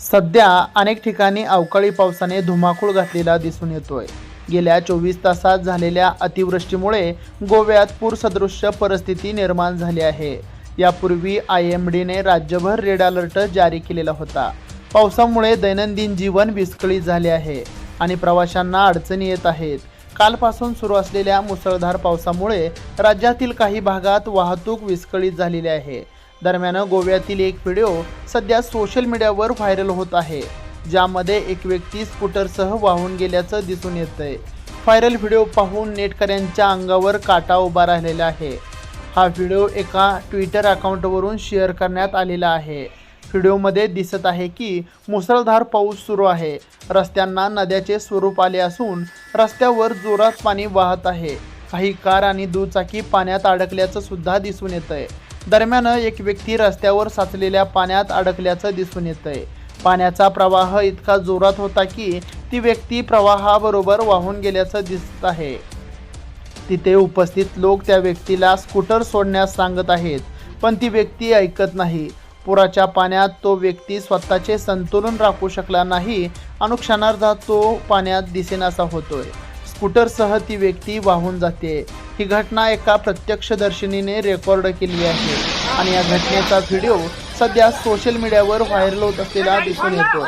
सध्या अनेक ठिकाणी अवकाळी पावसाने धुमाकूळ घातलेला दिसून येतोय. गेल्या चोवीस तासात झालेल्या अतिवृष्टीमुळे गोव्यात पूरसदृश्य परिस्थिती निर्माण झाली आहे. यापूर्वी आय एम डीने राज्यभर रेड अलर्ट जारी केलेला होता. पावसामुळे दैनंदिन जीवन विस्कळीत झाले आहे आणि प्रवाशांना अडचणी येत आहेत. कालपासून सुरू असलेल्या मुसळधार पावसामुळे राज्यातील काही भागात वाहतूक विस्कळीत झालेली आहे. दरम्यान गोव्यातील एक व्हिडिओ सध्या सोशल मीडियावर व्हायरल होत आहे ज्यामध्ये एक व्यक्ती स्कूटरसह वाहून गेल्याचं दिसून येतंय. व्हायरल व्हिडिओ पाहून नेटकऱ्यांच्या अंगावर काटा उभा राहिलेला आहे. हा व्हिडिओ एका ट्विटर अकाउंटवरून शेअर करण्यात आलेला आहे. व्हिडिओमध्ये दिसत आहे की मुसळधार पाऊस सुरू आहे. रस्त्यांना नद्याचे स्वरूप आले असून रस्त्यावर जोरात पाणी वाहत आहे. काही कार आणि दुचाकी पाण्यात अडकल्याचं सुद्धा दिसून येतंय. आहे दरम्यान एक व्यक्ती रस्त्यावर साचलेल्या पाण्यात अडकल्याचं दिसून येत आहे पाण्याचा प्रवाह इतका जोरात होता की ती व्यक्ती प्रवाहाबरोबर वाहून गेल्याचं दिसत आहे. तिथे उपस्थित लोक त्या व्यक्तीला स्कूटर सोडण्यास सांगत आहेत पण ती व्यक्ती ऐकत नाही. पुराच्या पाण्यात तो व्यक्ती स्वतःचे संतुलन राखू शकला नाही. अनुक्षणार्धात तो पाण्यात दिसेनासा होतोय. स्कूटरसह ती व्यक्ती वाहून जाते. ही घटना एका प्रत्यक्षदर्शिनीने रेकॉर्ड केली आहे. आणि या घटनेचा व्हिडिओ सध्या सोशल मीडियावर व्हायरल होत असलेला दिसून येतो